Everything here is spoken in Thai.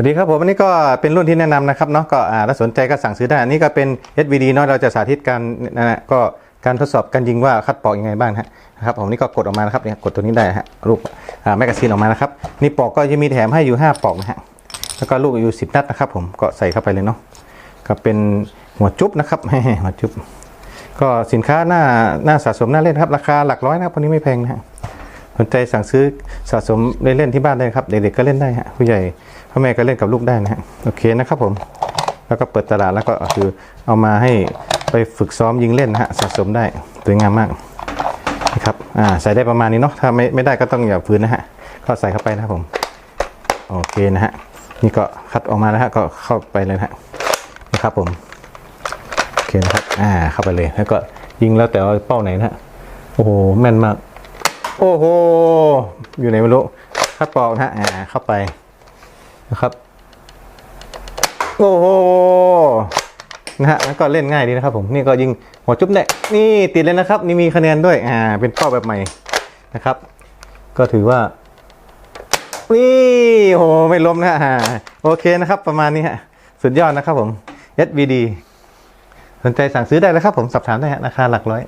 วัสดีครับผมอันนี้ก็เป็นรุ่นที่แนะนำนะครับเนาะก็อ่าถ้าสนใจก็สั่งซื้อได้ อันนี้ก็เป็น SVD เนาะเราจะสาธิตการนะฮะก็การทดสอบการยิงว่าคัดปอกยังไงบ้างฮะนะครับผมนี่ก็กดออกมานะครับเนี่ยกดตัวนี้ได้ฮะลูกอ่าแมกกาซีนออกมานะครับนี่ปอกก็จะมีแถมให้อยู่ 5 ปอกนะฮะแล้วก็ลูกอยู่ 10 นัดนะครับผมก็ใส่เข้าไปเลยเนาะก็เป็นหัวจุ๊บนะครับหัวจุ๊บก็สินค้าหน้าหน้าสะสมหน้าเล่นครับราคาหลักร้อยนะครับวันนี้ไม่แพงนะฮะสนใจสั่งซื้อสะสมเล่นเล่นที่บ้านได้ครับเด็กๆก็เล่นได้ฮะผู้ใหญ่ แม่ก็เล่นกับลูกได้นะฮะโอเคนะครับผมแล้วก็เปิดตลาดแล้วก็คือเอามาให้ไปฝึกซ้อมยิงเล่นนะฮะสะสมได้สวยงามมากนะครับอ่าใส่ได้ประมาณนี้เนาะถ้าไม่ไม่ได้ก็ต้องอย่าฝืนนะฮะก็ใส่เข้าไปนะครับผมโอเคนะฮะนี่ก็คัดออกมาแล้วฮะก็เข้าไปเลยนะฮะนะครับผมโอเคนะครับอ่าเข้าไปเลยแล้วก็ยิงแล้วแต่ว่าเป้าไหนนะฮะโอ้โหแม่นมาก โอ้โหอยู่ไหนไม่รู้คัดปอกนะฮะอ่าเข้าไป นะครับ โอ้โหนะฮะแล้วก็เล่นง่ายดีนะครับผมนี่ก็ยิงหัวจุ๊บเนี่ยนี่ติดเลยนะครับ นี่มีคะแนนด้วยอ่าเป็นเป้าแบบใหม่นะครับ ก็ถือว่า นี่โอ้โหไม่ล้มนะฮะโอเคนะครับ ประมาณนี้ฮะสุดยอดนะครับผม SVD สนใจสั่งซื้อได้แล้วครับผมสอบถามได้ฮะราคาหลักร้อย